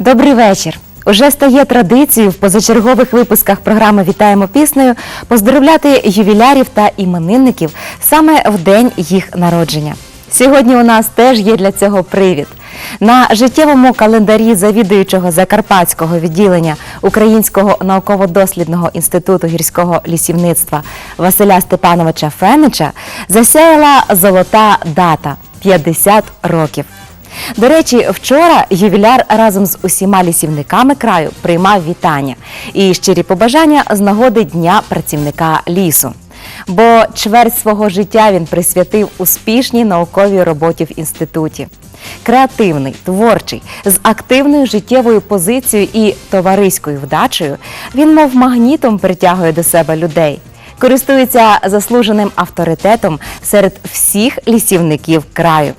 Добрий вечір. Уже стає традицією в позачергових випусках програми Вітаємо піснею поздоровляти ювілярів та іменинників саме в день їх народження. Сьогодні у нас теж є для цього привід. На життєвому календарі завідуючого Закарпатського відділення Українського науково-дослідного інституту гірського лісівництва Василя Степановича Фенича засяяла золота дата 50 років. До речі, вчора ювіляр разом з усіма лісівниками краю приймав вітання і щирі побажання з нагоди Дня працівника лісу. Бо чверть свого життя він присвятив успішній науковій роботі в інституті. Креативний, творчий, з активною життєвою позицією і товариською вдачею, він, мов магнітом, притягує до себе людей, користується заслуженим авторитетом серед всіх лісівників краю.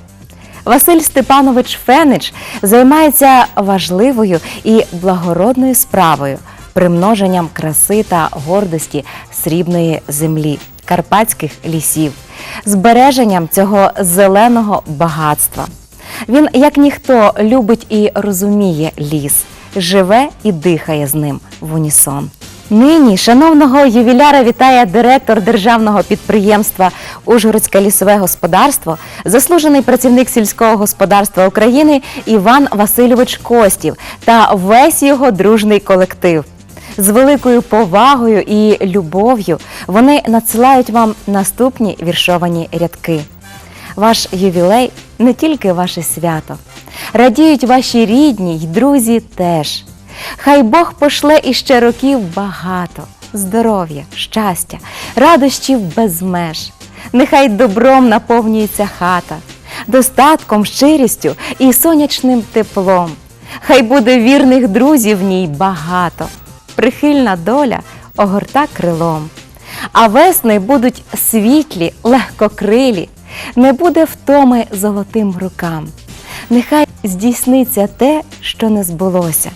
Василь Степанович Фенич займається важливою і благородною справою примноженням краси та гордості срібної землі, карпатських лісів, збереженням цього зеленого багатства. Він, як ніхто, любить і розуміє ліс, живе і дихає з ним в унісон. Нині шановного ювіляра вітає директор державного підприємства Ужгородське лісове господарство, заслужений працівник сільського господарства України Іван Васильович Костів та весь його дружний колектив. З великою повагою і любов'ю вони надсилають вам наступні віршовані рядки. Ваш ювілей не тільки ваше свято. Радіють ваші рідні й друзі теж. Хай Бог пошле іще років багато, здоров'я, щастя, радощів без меж. Нехай добром наповнюється хата, достатком, щирістю і сонячним теплом. Хай буде вірних друзів в ній багато, прихильна доля огорта крилом. А весни будуть світлі, легкокрилі, не буде втоми золотим рукам. Нехай здійсниться те, що не збулося.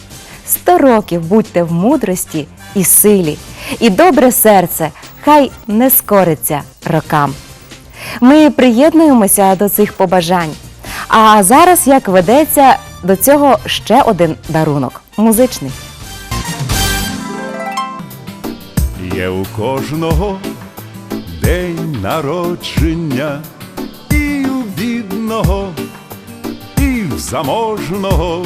Сто років будьте в мудрості і силі, і добре серце хай не скориться рокам. Ми приєднуємося до цих побажань. А зараз, як ведеться, до цього ще один дарунок музичний. Є у кожного день народження, і у бідного, і в заможного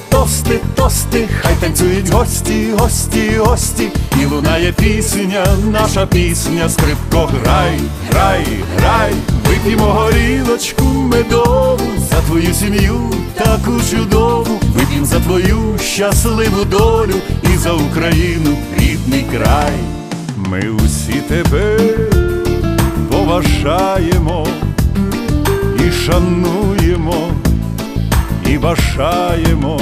тости, тости, хай танцюють гості, гості, гості, і лунає пісня, наша пісня, скрипко, грай, грай, грай, вип'ємо горілочку медову за твою сім'ю таку чудову, вип'ємо за твою щасливу долю і за Україну рідний край. Ми усі тебе поважаємо і шануємо, і бажаємо,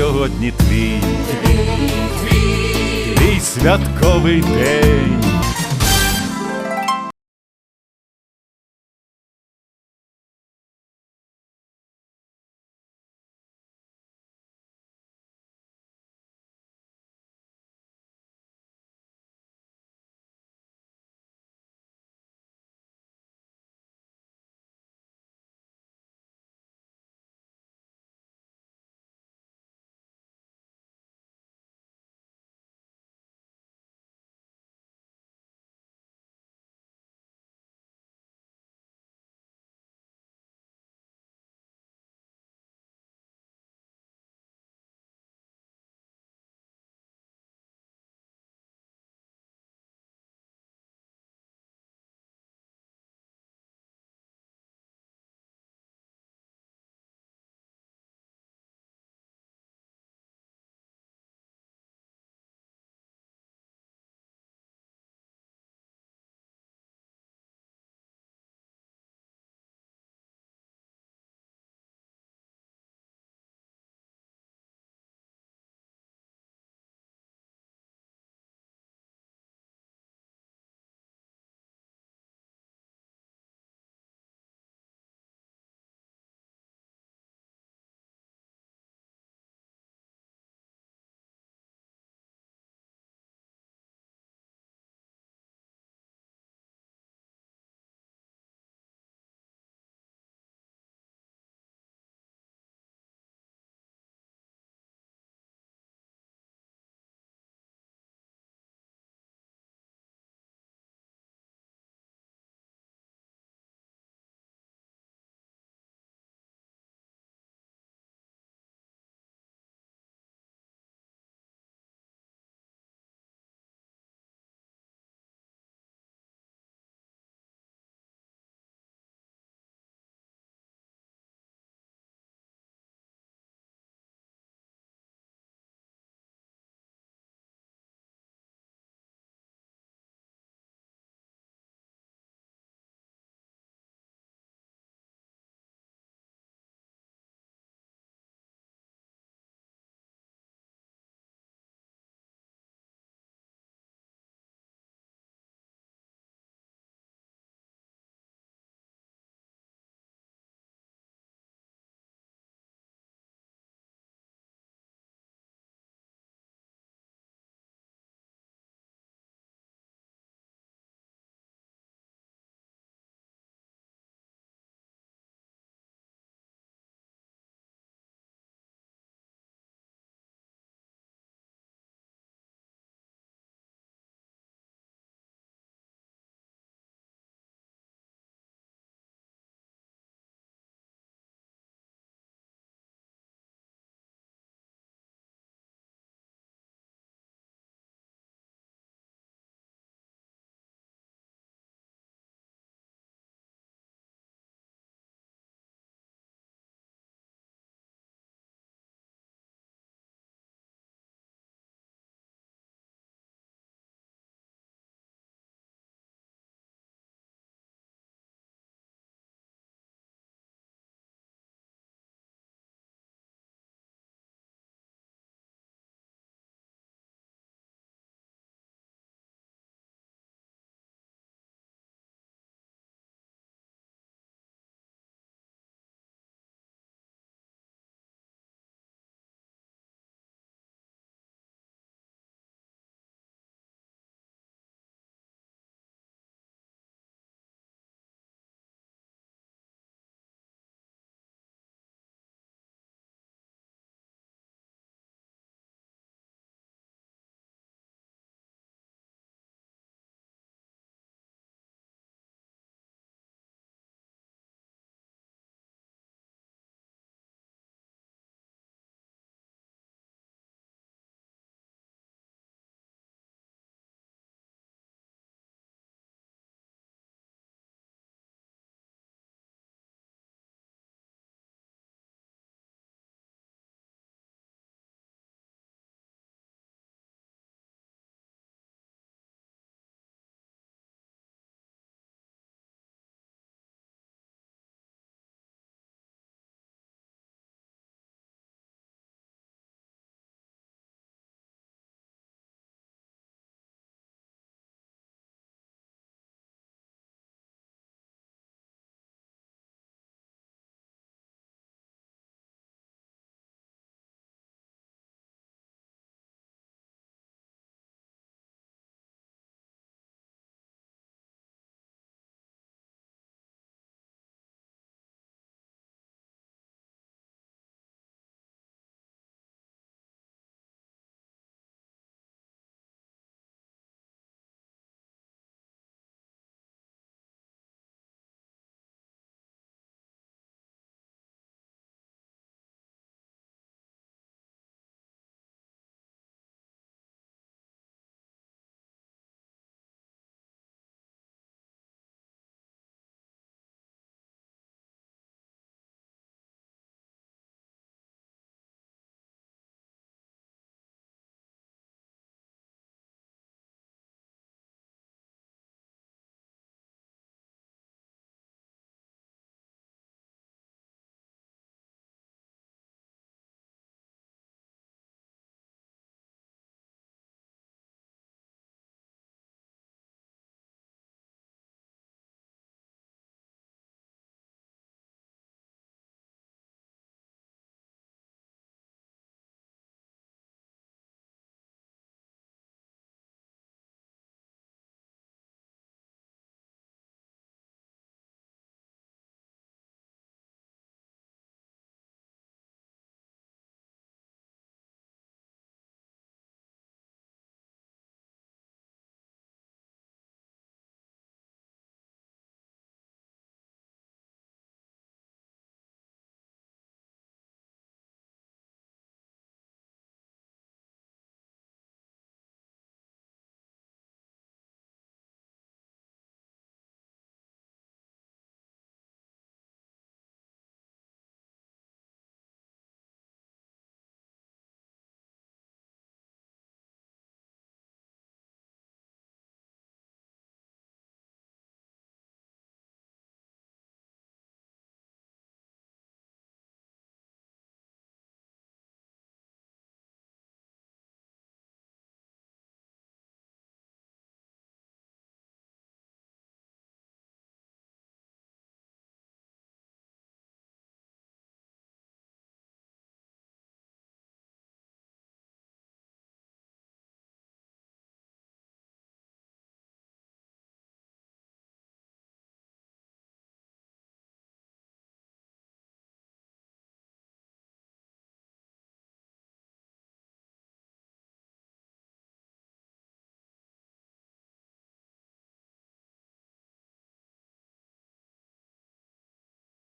А твій, твій, твій святковий день.